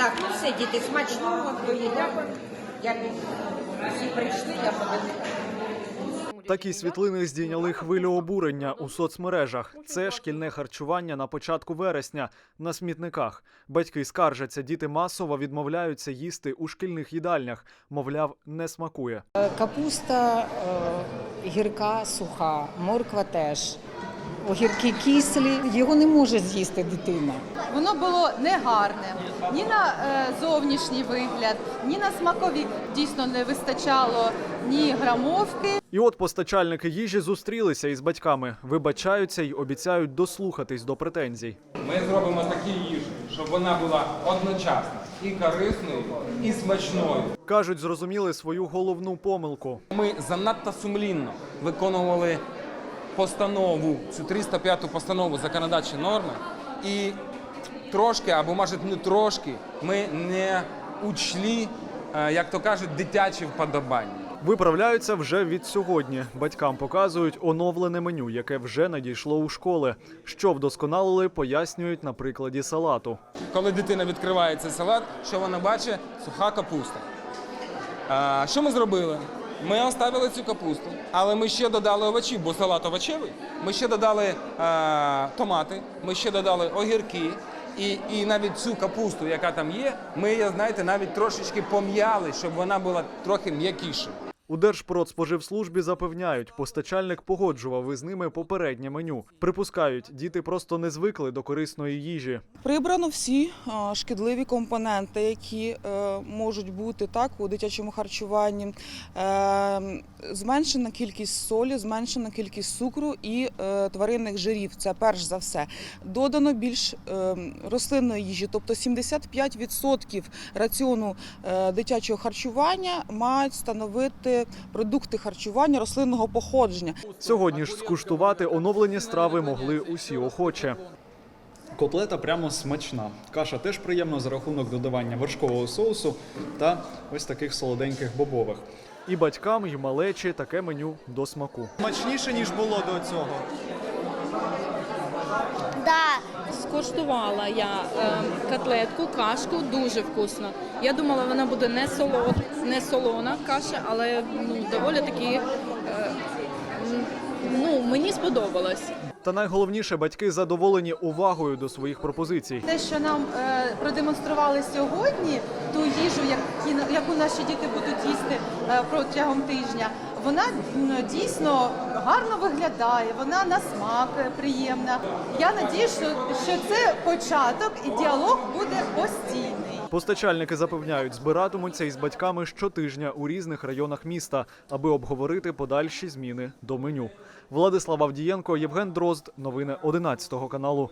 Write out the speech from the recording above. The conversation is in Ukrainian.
Так, ну все, діти, смачного, хто їдять. Як всі прийшли, я подивилася. Такі світлини здійняли хвилю обурення у соцмережах. Це шкільне харчування на початку вересня на смітниках. Батьки скаржаться, діти масово відмовляються їсти у шкільних їдальнях. Мовляв, не смакує. Капуста е, гірка, суха, морква теж. Огірки кислі, його не може з'їсти дитина. Воно було негарне ні на е, зовнішній вигляд, ні на смакові дійсно не вистачало ні грамовки. І от постачальники їжі зустрілися із батьками, вибачаються й обіцяють дослухатись до претензій. Ми зробимо такі їжі, щоб вона була одночасно і корисною, і смачною. Кажуть, зрозуміли свою головну помилку. Ми занадто сумлінно виконували постанову, цю 305 постанову законодавчі норми, і трошки, або може не трошки, ми не учли, е, як то кажуть, дитячі вподобання. Виправляються вже від сьогодні. Батькам показують оновлене меню, яке вже надійшло у школи. Що вдосконалили, пояснюють на прикладі салату. Коли дитина відкриває цей салат, що вона бачить? Суха капуста. Що ми зробили? Ми оставили цю капусту, але ми ще додали овочі, бо салат овочевий. Ми ще додали а, томати, ми ще додали огірки. І, і навіть цю капусту, яка там є, ми знаєте, навіть трошечки пом'яли, щоб вона була трохи м'якішою. У Держпродспоживслужбі запевняють, постачальник погоджував із ними попереднє меню. Припускають, діти просто не звикли до корисної їжі. Прибрано всі шкідливі компоненти, які е, можуть бути так у дитячому харчуванні. Е, зменшена кількість солі, зменшена кількість цукру і е, тваринних жирів. Це перш за все. Додано більш рослинної їжі, тобто 75% раціону дитячого харчування мають становити продукти харчування рослинного походження. Сьогодні ж скуштувати оновлені страви могли усі охоче. Котлета прямо смачна. Каша теж приємна за рахунок додавання вершкового соусу та ось таких солоденьких бобових. І батькам, і малечі таке меню до смаку. Смачніше ніж було до цього. Скуштувала я е, котлетку, кашку, дуже вкусно. Я думала, вона буде не солона, не солона каша, але ну, доволі таки е, ну, мені сподобалось. Та найголовніше, батьки задоволені увагою до своїх пропозицій. Те, що нам е, продемонстрували сьогодні, ту їжу, які, яку наші діти будуть їсти е, протягом тижня, вона дійсно гарно виглядає, вона на смак е, приємна. Я надію, що, що це початок і діалог буде постійний. Постачальники запевняють, збиратимуться із батьками щотижня у різних районах міста, аби обговорити подальші зміни до меню. Владислав Авдієнко, Євген Дрозд. Новини 11 каналу.